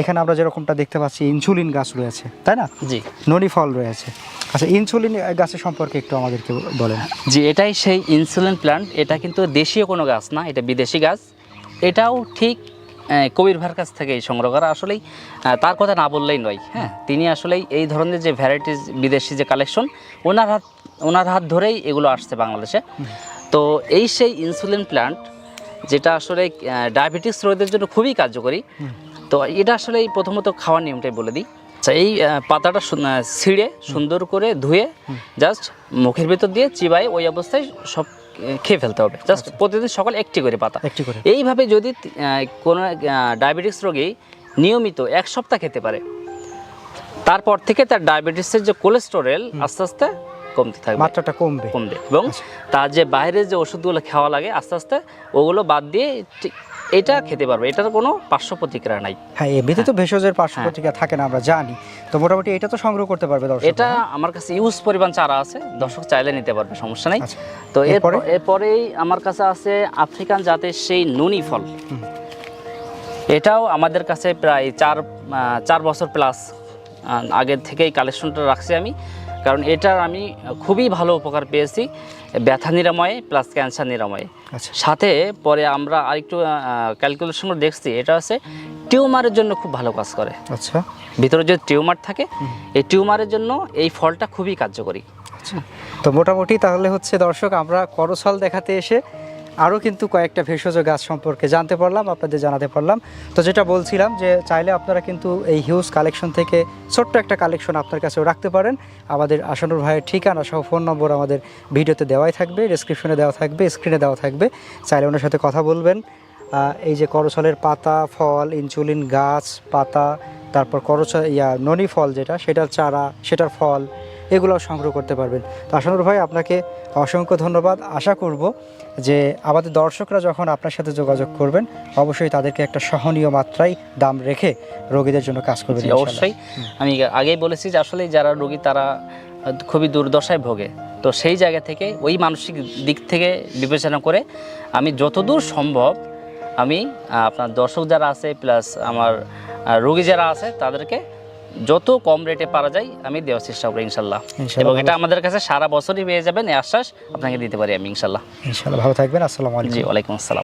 এখানে আমরা যেরকমটা দেখতে পাচ্ছি ইনসুলিন গাছ রয়েছে তাই না? জি। ননি ফল রয়েছে। আচ্ছা ইনসুলিন গাছের সম্পর্কে একটু আমাদেরকে বলেন। জি এটাই সেই ইনসুলিন প্ল্যান্ট এটা কিন্তু দেশীয় কোনো গাছ না এটা বিদেশি গাছ। এটাও ঠিক কবির ভাইয়ের কাছ থেকেই সংগ্রহ করা। আসলেই তার কথা না বললেই নয় হ্যাঁ? তিনি আসলেই এই ধরনের যে ভ্যারাইটিস বিদেশি যে কালেকশন ওনার হাত ওনার হাত ধরেই এগুলো আসছে বাংলাদেশে। তো এই সেই ইনসুলিন প্ল্যান্ট যেটা আসলে ডায়াবেটিস রোগীদের জন্য খুবই কার্যকরী। তো এটা আসলে এই প্রথমত খাওয়ার নিয়মটাই বলে দিই। আচ্ছা এই পাতাটা ছিঁড়ে সুন্দর করে ধুয়ে জাস্ট মুখের ভিতর দিয়ে চিবাই ওই অবস্থায় সব খেয়ে ফেলতে হবে। জাস্ট প্রতিদিন সকাল একটি করে পাতা। একটি করে। এইভাবে যদি কোনো ডায়াবেটিস রোগী নিয়মিত এক সপ্তাহ খেতে পারে তারপর থেকে তার ডায়াবেটিসের যে কোলেস্টেরল আস্তে আস্তে কমতে থাকবে। মাত্রাটা কমবে। কমবে। এবং তার যে বাইরের যে ওষুধগুলো খাওয়া লাগে আস্তে আস্তে ওগুলো বাদ দিয়ে ঠিক এটা খেতে পারবে। এটার কোনো পার্শ্ব প্রতিক্রিয়া নাই। হ্যাঁ এমনিতে তো ভেষজের পার্শ্ব প্রতিক্রিয়া থাকে না আমরা জানি। তো মোটামুটি এটা তো সংগ্রহ করতে পারবে দর্শক এটা আমার কাছে ইউজ পরিমাণ চারা আছে দর্শক চাইলে নিতে পারবে সমস্যা নেই। আচ্ছা। তো এরপরে? এরপরে? এরপরেই আমার কাছে আছে আফ্রিকান জাতের সেই নুনি ফল। এটাও আমাদের কাছে প্রায় চার চার বছর প্লাস আগের থেকেই কালেকশনটা রাখছি আমি। কারণ এটার আমি খুবই ভালো উপকার পেয়েছি ব্যথা নিরাময়ে প্লাস ক্যান্সার নিরাময়ে। আচ্ছা। সাথে পরে আমরা আরেকটু ক্যালকুলেশন করে দেখছি এটা হচ্ছে টিউমারের জন্য খুব ভালো কাজ করে। আচ্ছা। ভিতরে যদি টিউমার থাকে এই টিউমারের জন্য এই ফলটা খুবই কার্যকরী। তো মোটামুটি তাহলে হচ্ছে দর্শক আমরা করসল দেখাতে এসে আরও কিন্তু কয়েকটা ভেষজ গাছ সম্পর্কে জানতে পারলাম, আপনাদের জানাতে পারলাম। তো যেটা বলছিলাম যে চাইলে আপনারা কিন্তু এই হিউজ কালেকশন থেকে ছোট্ট একটা কালেকশন আপনার কাছেও রাখতে পারেন। আমাদের আসানুর ভাইয়ের ঠিকানা সহ ফোন নম্বর আমাদের ভিডিওতে দেওয়াই থাকবে ডিসক্রিপশনে দেওয়া থাকবে স্ক্রিনে দেওয়া থাকবে। চাইলে ওনার সাথে কথা বলবেন। এই যে করছলের পাতা, ফল, ইনসুলিন গাছ, পাতা, তারপর করছ ইয়া, ননি ফল যেটা, সেটার চারা, সেটার ফল এগুলো সংগ্রহ করতে পারবেন। তো আসানুর ভাই আপনাকে অসংখ্য ধন্যবাদ। আশা করব যে আমাদের দর্শকরা যখন আপনার সাথে যোগাযোগ করবেন অবশ্যই তাদেরকে একটা সহনীয় মাত্রায় দাম রেখে রোগীদের জন্য কাজ করবেন অবশ্যই। আমি আগেই বলেছি যে আসলে যারা রোগী তারা খুবই দুর্দশায় ভোগে। তো সেই জায়গা থেকে ওই মানসিক দিক থেকে বিবেচনা করে আমি যতদূর সম্ভব আমি আপনার দর্শক যারা আছে প্লাস আমার রোগী যারা আছে তাদেরকে যত কম রেটে পারা যায় আমি দেওয়ার চেষ্টা করি ইনশাল্লাহ। এবং এটা আমাদের কাছে সারা বছরই পেয়ে যাবেন এই আশ্বাস আপনাকে দিতে পারি আমি ইনশাল্লাহ। ইনশাল্লাহ ভালো থাকবেন আসসালামু আলাইকুম। জি ওয়ালাইকুম আসসালাম।